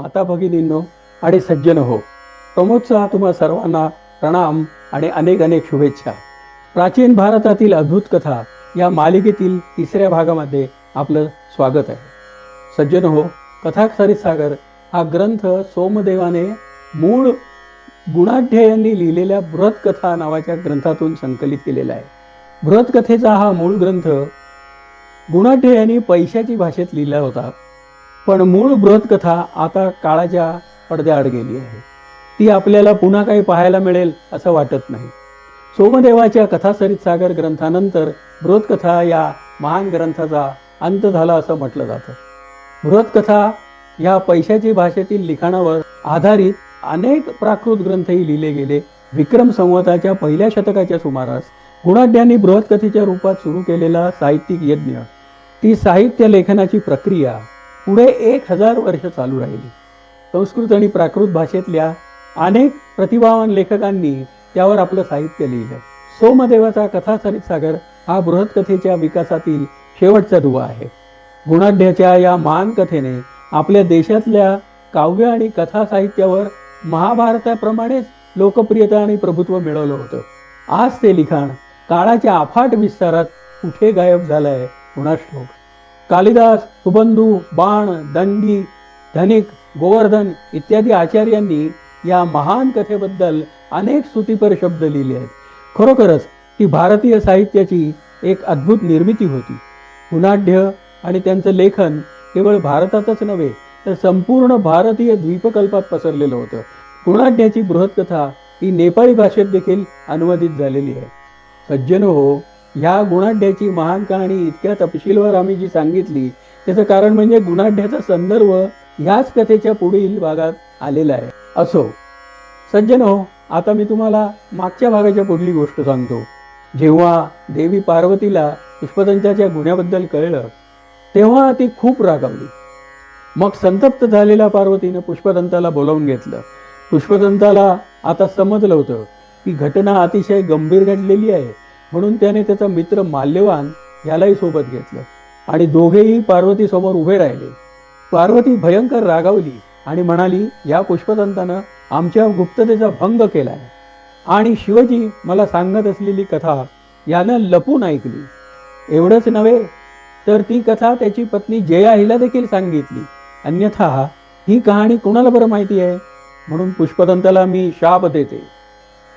माता भगिनींनो आणि सज्जन हो प्रमोदचा तुम्हा सर्वांना प्रणाम आणि अनेक अनेक शुभेच्छा. प्राचीन भारतातील अद्भुत कथा या मालिकेतील तिसऱ्या भागामध्ये आपलं स्वागत आहे. सज्जन हो कथा सागर हा ग्रंथ सोमदेवाने मूळ गुणाढ्य यांनी लिहिलेल्या बृहत्कथा नावाच्या ग्रंथातून संकलित केलेला आहे. बृहत्कथेचा हा मूळ ग्रंथ गुणाढ्य यांनी पैशाची भाषेत लिहिला होता. पण मूळ बृहत्कथा आता काळाच्या पडद्याआड गेली आहे. ती आपल्याला पुन्हा काही पाहायला मिळेल असं वाटत नाही. सोमदेवाच्या कथासरित सागर ग्रंथानंतर बृहत्कथा या महान ग्रंथाचा अंत झाला असं म्हटलं जातं. बृहत्कथा या पैशाची भाषेतील लिखाणावर आधारित अनेक प्राकृत ग्रंथही लिहिले गेले. विक्रम संवताच्या पहिल्या शतकाच्या सुमारास गुणाढ्यांनी बृहत्कथेच्या रूपात सुरू केलेला साहित्यिक यज्ञ. ती साहित्य लेखनाची प्रक्रिया पुढे एक हजार वर्ष चालू राहिली. संस्कृत आणि प्राकृत भाषेतल्या अनेक प्रतिभावान लेखकांनी त्यावर आपलं साहित्य लिहिलं. सोमदेवाचा कथासरित सागर हा बृहत्कथेच्या विकासातील शेवटचा दुवा आहे. गुणाढ्याच्या या महान कथेने आपल्या देशातल्या काव्य आणि कथा साहित्यावर महाभारताप्रमाणेच लोकप्रियता आणि प्रभुत्व मिळवलं होतं. आज ते लिखाण काळाच्या अफाट विस्तारात कुठे गायब झालंय कुणास ठाऊक कालिदास सुबंधू बाण दंडी धनिक गोवर्धन इत्यादी आचार्यांनी या महान कथेबद्दल अनेक स्तुतीपर शब्द लिहिले आहेत. खरोखरच ती भारतीय साहित्याची एक अद्भुत निर्मिती होती. गुणाढ्य आणि त्यांचं लेखन केवळ भारतातच नव्हे तर संपूर्ण भारतीय द्वीपकल्पात पसरलेलं होतं. गुणाढ्याची बृहत्कथा ही नेपाळी भाषेत देखील अनुवादित झालेली आहे. सज्जन हो ह्या गुणाढ्याची महान कहाणी इतक्या तपशीलवार आम्ही जी सांगितली त्याचं कारण म्हणजे गुणाढ्याचा संदर्भ ह्याच कथेच्या पुढील भागात आलेला आहे. असो सज्जन हो आता मी तुम्हाला मागच्या भागाच्या पुढली गोष्ट सांगतो. जेव्हा देवी पार्वतीला पुष्पदंताच्या गुन्ह्याबद्दल कळलं तेव्हा ती खूप रागावली. मग संतप्त झालेल्या पार्वतीनं पुष्पदंताला बोलावून घेतलं. पुष्पदंताला आता समजलं होतं की घटना अतिशय गंभीर घडलेली आहे. म्हणून त्याने त्याचा मित्र माल्यवान यालाही सोबत घेतलं. आणि दोघेही पार्वतीसमोर उभे राहिले. पार्वती भयंकर रागावली आणि म्हणाली या पुष्पदंतानं आमच्या गुप्ततेचा भंग केलाय. आणि शिवजी मला सांगत असलेली कथा यानं लपून ऐकली. एवढंच नव्हे तर ती कथा त्याची पत्नी जया हिला देखील सांगितली. अन्यथा ही कहाणी कुणाला बरं माहिती आहे? म्हणून पुष्पदंताला मी शाप देते.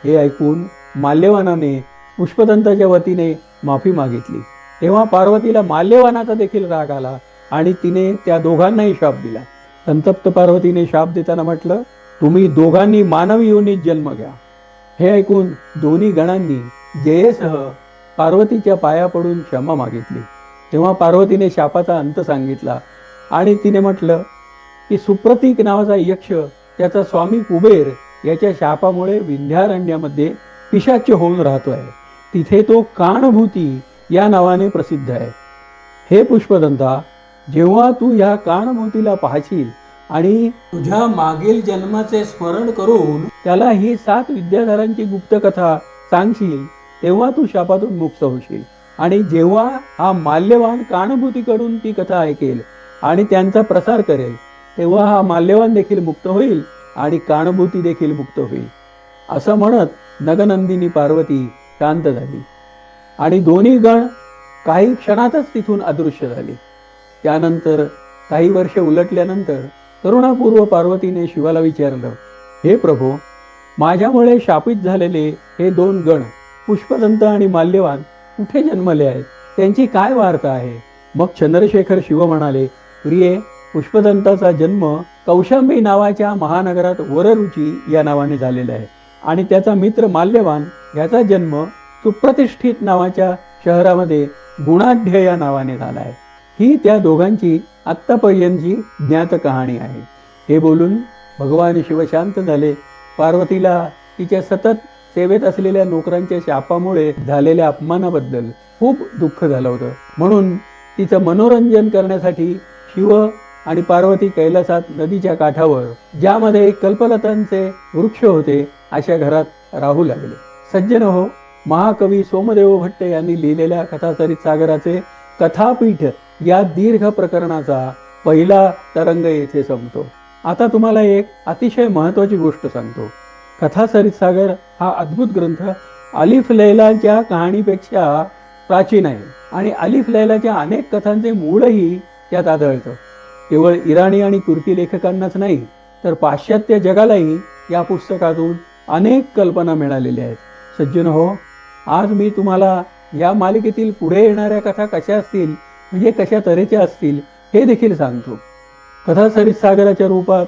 हे ऐकून माल्यवानाने पुष्पदंताच्या वतीने माफी मागितली. तेव्हा पार्वतीला माल्यवानाचा देखील राग आला आणि तिने त्या दोघांनाही शाप दिला. संतप्त पार्वतीने शाप देताना म्हटलं तुम्ही दोघांनी मानवी योनीत जन्म घ्या. हे ऐकून दोन्ही गणांनी जयेसह पार्वतीच्या पाया पडून क्षमा मागितली. तेव्हा पार्वतीने शापाचा अंत सांगितला आणि तिने म्हटलं की सुप्रतीक नावाचा यक्ष त्याचा स्वामी कुबेर याच्या शापामुळे विंध्यारण्यामध्ये पिशाच्य होऊन राहतोय. तिथे तो काणभूती या नावाने प्रसिद्ध आहे. हे पुष्पदंता जेव्हा तू ह्या काणभूतीला पाहशील आणि तुझ्या मागील जन्माचे स्मरण करून त्याला ही सात विद्याधरांची गुप्तकथा सांगशील तेव्हा तू शापातून मुक्त होशील. आणि जेव्हा हा माल्यवान काणभूतीकडून ती कथा ऐकेल आणि त्यांचा प्रसार करेल तेव्हा हा माल्यवान देखील मुक्त होईल आणि काणभूती देखील मुक्त होईल. असं म्हणत नगनंदिनी पार्वती शांत झाली. आणि दोन्ही गण काही क्षणातच तिथून अदृश्य झाले. त्यानंतर काही वर्ष उलटल्यानंतर तरुणापूर्व पार्वतीने शिवाला विचारलं हे प्रभो माझ्यामुळे शापित झालेले हे दोन गण पुष्पदंत आणि माल्यवान कुठे जन्मले आहेत? त्यांची काय वार्ता आहे? मग चंद्रशेखर शिव म्हणाले प्रिये पुष्पदंताचा जन्म कौशांबी नावाच्या महानगरात वररुची या नावाने झालेला आहे. आणि त्याचा मित्र माल्यवान याचा जन्म सुप्रतिष्ठित नावाच्या शहरामध्ये गुणाढ्य या नावाने झाला आहे. ही त्या दोघांची आत्तापर्यंतची ज्ञात कहाणी आहे. हे बोलून भगवान शिव शांत झाले. पार्वतीला तिच्या सतत सेवेत असलेल्या नोकरांच्या शापामुळे झालेल्या अपमानाबद्दल खूप दुःख झालं होतं. म्हणून तिचं मनोरंजन करण्यासाठी शिव आणि पार्वती कैलासात नदीच्या काठावर ज्यामध्ये कल्पलतांचे वृक्ष होते अशा घरात राहू लागले. सज्जन हो. महाकवी सोमदेव भट्ट यांनी लिहिलेल्या कथासरित सागराचे कथापीठ या दीर्घ प्रकरणाचा पहिला तरंग येथे संपतो. आता तुम्हाला एक अतिशय महत्त्वाची गोष्ट सांगतो. कथासरित सागर हा अद्भुत ग्रंथ अलिफ लैलाच्या कहाणीपेक्षा प्राचीन आहे आणि अलिफ लैलाच्या अनेक कथांचे मूळही त्यात आढळतं. केवळ इराणी आणि तुर्की लेखकांनाच नाही तर पाश्चात्य जगालाही या पुस्तकातून अनेक कल्पना मिळालेल्या आहेत. सज्जन हो. आज मी तुम्हाला या मालिकेतील पुढे येणाऱ्या कथा कशा असतील म्हणजे कशा तऱ्हेच्या असतील हे देखील सांगतो. कथा सागराच्या रूपात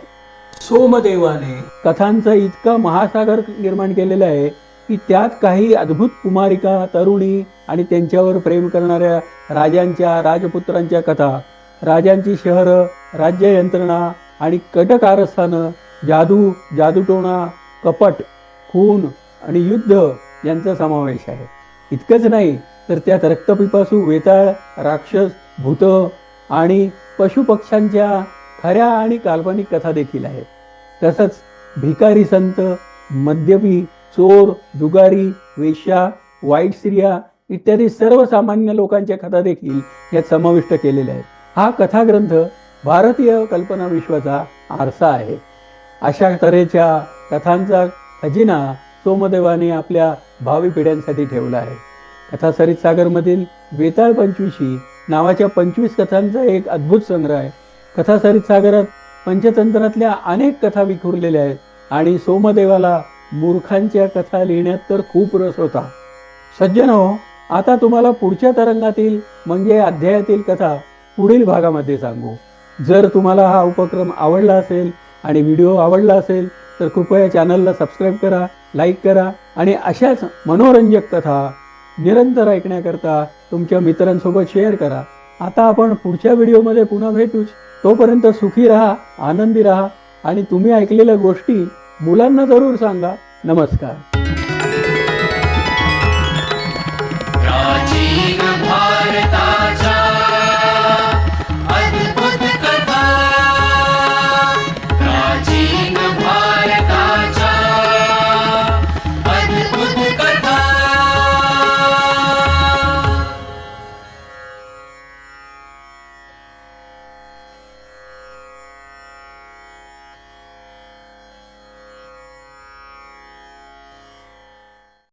सोमदेवाने कथांचा इतका महासागर निर्माण केलेला आहे की त्यात काही अद्भुत कुमारिका तरुणी आणि त्यांच्यावर प्रेम करणाऱ्या राजांच्या राजपुत्रांच्या कथा राजांची शहरं राज्य यंत्रणा आणि कटकारस्थानं जादू जादूटोणा कपट खून आणि युद्ध यांचा समावेश आहे. इतकंच नाही तर त्यात रक्तपिपासू वेताळ राक्षस भूत आणि पशुपक्ष्यांच्या खऱ्या आणि काल्पनिक कथा देखील आहेत. तसंच भिकारी संत मद्यपी चोर जुगारी वेश्या वाईट स्त्रिया इत्यादी सर्वसामान्य लोकांच्या कथा देखील यात समाविष्ट केलेल्या आहेत. हा कथाग्रंथ भारतीय कल्पना विश्वाचा आरसा आहे. अशा तऱ्हेच्या कथांचा खजिना सोमदेवाने आपल्या भावी पिढ्यांसाठी ठेवला आहे. कथा सरित सागरमधील वेताळ पंचवीशी नावाच्या पंचवीस कथांचा एक अद्भुत संग्रह आहे. कथा सरित सागरात पंचतंत्रातल्या अनेक कथा विखुरलेल्या आहेत आणि सोमदेवाला मूर्खांच्या कथा लिहिण्यात तर खूप रस होता. सज्जन हो आता तुम्हाला पुढच्या तरंगातील म्हणजे अध्यायातील कथा पुढील भागामध्ये सांगू. जर तुम्हाला हा उपक्रम आवडला असेल आणि व्हिडिओ आवडला असेल तर कृपया चॅनलला सबस्क्राईब करा लाईक करा आणि अशाच मनोरंजक कथा निरंतर ऐकण्याकरता तुमच्या मित्रांसोबत शेअर करा. आता आपण पुढच्या व्हिडिओमध्ये पुन्हा भेटूच. तोपर्यंत सुखी राहा आनंदी राहा आणि तुम्ही ऐकलेल्या गोष्टी मुलांना जरूर सांगा. नमस्कार.